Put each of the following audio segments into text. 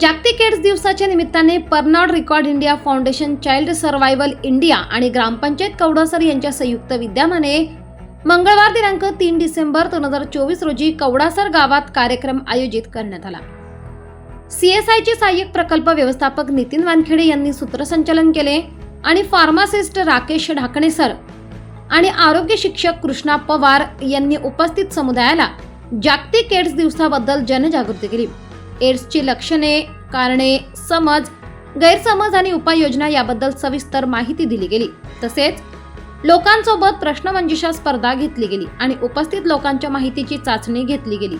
जागतिक एड्स दिवसाच्या निमित्ताने Pernod Ricard India Foundation Child Survival India आणि ग्रामपंचायत कवडासर यांच्या संयुक्त विद्यमाने मंगळवार दिनांक तीन डिसेंबर दोन हजार चोवीस रोजी कवडासर गावात कार्यक्रम आयोजित करण्यात आला. सीएसआयचे सहाय्यक प्रकल्प व्यवस्थापक नितीन वानखेडे यांनी सूत्रसंचालन केले आणि फार्मासिस्ट राकेश ढाकणे सर आणि आरोग्य शिक्षक कृष्णा पवार यांनी उपस्थित समुदायाला जागतिक एड्स दिवसाबद्दल जनजागृती केली. एड्सची लक्षणे कारणे समज गैरसमज आणि उपाययोजना याबद्दल सविस्तर माहिती दिली गेली. तसेच लोकांसोबत प्रश्नमंजुषा स्पर्धा घेतली गेली आणि उपस्थित लोकांच्या माहितीची चाचणी घेतली गेली.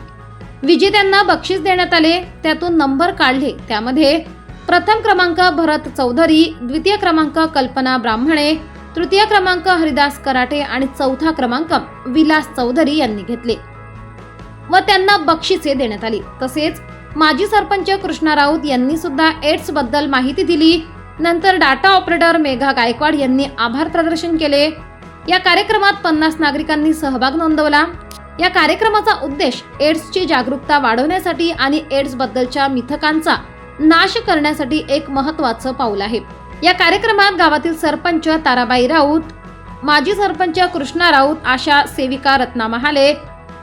विजेत्यांना बक्षीस देण्यात आले त्यातून नंबर काढले. त्यामध्ये प्रथम क्रमांक भरत चौधरी द्वितीय क्रमांक कल्पना ब्राह्मणे तृतीय क्रमांक हरिदास कराटे आणि चौथा क्रमांक विलास चौधरी यांनी घेतले. व त्यांना बक्षिसे देण्यात आली. तसेच माजी सरपंच कृष्णा राऊत यांनी सुद्धा एड्सबद्दल माहिती दिली. नंतर डाटा ऑपरेटर मेघा गायकवाड यांनी आभार प्रदर्शन केले. या कार्यक्रमात पन्नास नागरिकांनी सहभाग नोंदवला. या कार्यक्रमाचा उद्देश एड्सची जागरूकता वाढवण्यासाठी आणि एड्स बद्दलच्या मिथकांचा नाश करण्यासाठी एक महत्वाचं पाऊल आहे. या कार्यक्रमात गावातील सरपंच ताराबाई राऊत माजी सरपंच कृष्णा राऊत आशा सेविका रत्ना महाले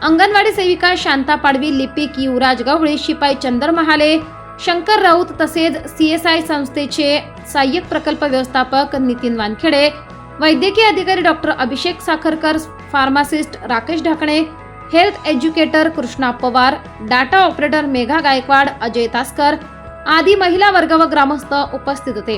अंगणवाडी सेविका शांता पाडवी लिपिक युवराज गवळी शिपाई चंदर महाले शंकर राऊत तसेच सी एस आय संस्थेचे सहाय्यक प्रकल्प व्यवस्थापक नितीन वानखेडे वैद्यकीय अधिकारी doctor Abhishek Sakharkar pharmacist Rakesh Dhakne health educator Krishna Pawar data operator Megha Gaikwad Ajay Taskar आदी महिला वर्ग व ग्रामस्थ उपस्थित होते.